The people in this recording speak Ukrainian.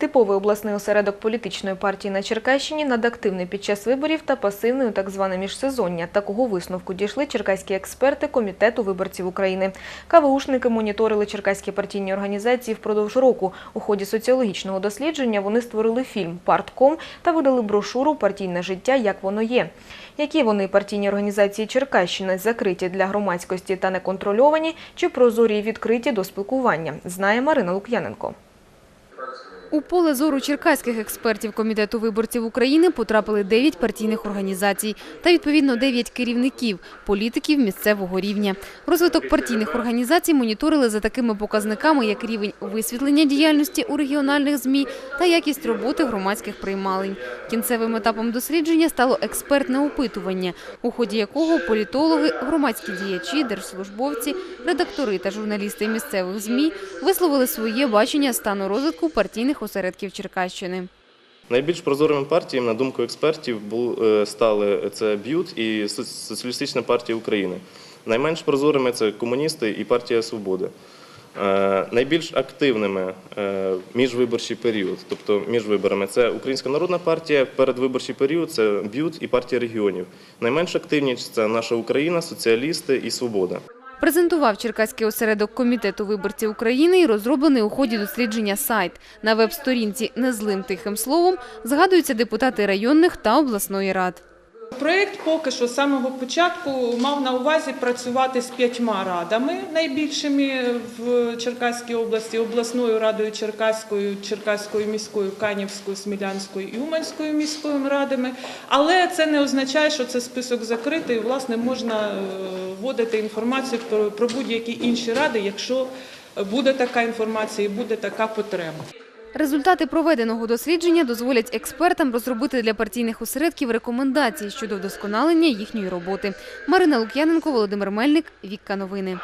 Типовий обласний осередок політичної партії на Черкащині надактивний під час виборів та пасивний у так зване міжсезоння. Такого висновку дійшли черкаські експерти Комітету виборців України. КВУшники моніторили черкаські партійні організації впродовж року. У ході соціологічного дослідження вони створили фільм «Партком» та видали брошуру «Партійне життя. Як воно є». Які вони партійні організації Черкащини закриті для громадськості та неконтрольовані, чи прозорі відкриті до спілкування, знає Марина Лук'яненко. У поле зору черкаських експертів Комітету виборців України потрапили 9 партійних організацій та, відповідно, 9 керівників, політиків місцевого рівня. Розвиток партійних організацій моніторили за такими показниками, як рівень висвітлення діяльності у регіональних ЗМІ та якість роботи громадських приймалень. Кінцевим етапом дослідження стало експертне опитування, у ході якого політологи, громадські діячі, держслужбовці, редактори та журналісти місцевих ЗМІ висловили своє бачення стану розвитку партійних осередків Черкащини. Найбільш прозорими партіями, на думку експертів, е, стали це БЮТ і Соціалістична партія України. Найменш прозорими це комуністи і партія Свободи. Е, Найбільш активними е, міжвиборчий період, тобто між виборами, це Українська народна партія, передвиборчий період це БЮТ і партія регіонів. Найменш активні це наша Україна, соціалісти і Свобода. Презентував Черкаський осередок Комітету виборців України і розроблений у ході дослідження сайт. На веб-сторінці «Незлим тихим словом» згадуються депутати районних та обласної рад. Проєкт поки що з самого початку мав на увазі працювати з п'ятьма радами найбільшими в Черкаській області, обласною радою Черкаською, Черкаською міською, Канівською, Смілянською і Уманською міською радами. Але це не означає, що це список закритий. Власне, можна е, вводити інформацію про будь-які інші ради, якщо буде така інформація і буде така потреба. Результати проведеного дослідження дозволять експертам розробити для партійних осередків рекомендації щодо вдосконалення їхньої роботи. Марина Лук'яненко, Володимир Мельник, Вікка Новини.